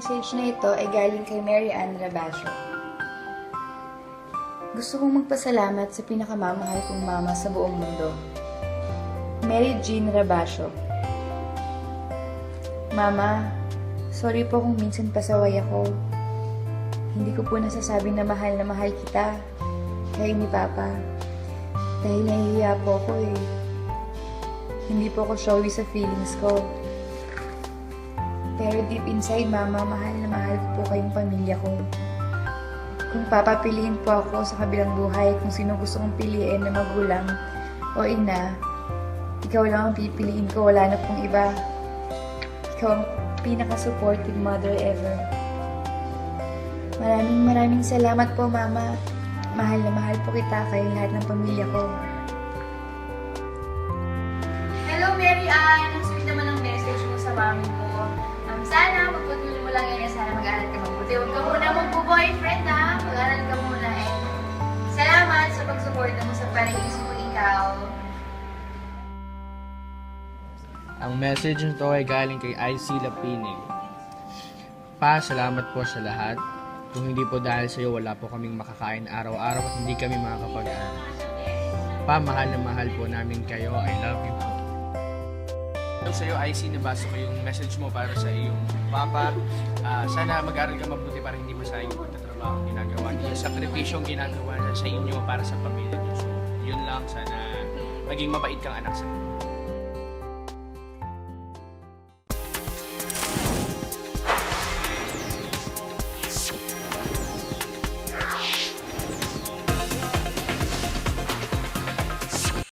message na ito ay galing kay Mary Ann Rabasio. Gusto kong magpasalamat sa pinakamamahal kong mama sa buong mundo. Mary Jean Rabasio. Mama, sorry po kung minsan pasaway ako. Hindi ko po nasasabing na mahal na mahal kita. Kayo ni Papa. Dahil nahihiya po ako eh. Hindi po ako showy sa feelings ko. Pero deep inside, Mama, mahal na mahal ko po kayong pamilya ko. Kung papapiliin po ako sa kabilang buhay kung sino gusto kong piliin na magulang o ina, ikaw lang ang pipiliin ko, wala na pong iba. Ikaw ang pinaka-supportive mother ever. Maraming maraming salamat po, Mama. Mahal na mahal po kita kayo lahat ng pamilya ko. Hello, Mary Ann! Ang sweet naman ng message mo sa mami mo. Huwag ka muna magpo-boyfriend, ha? Mag-aaral ka muna. And salamat sa pag-suporta mo sa parehis mo ikaw. Ang message nito ay galing kay IC Lapinig. Pa, salamat po sa lahat. Kung hindi po dahil sa iyo, wala po kaming makakain araw-araw at hindi kami makakapag-aral. Pa, mahal na mahal po namin kayo. I love you. Sa iyo, IC, nabasa ko yung message mo para sa iyong papa. Ah, sana mag-aral ka mabuti para hindi masayang yung pagtatrabaho ang ginagawa. Yung sakripisyong ginagawa niya sa inyo para sa pamilya niyo. So, yun lang. Sana maging mabait kang anak sa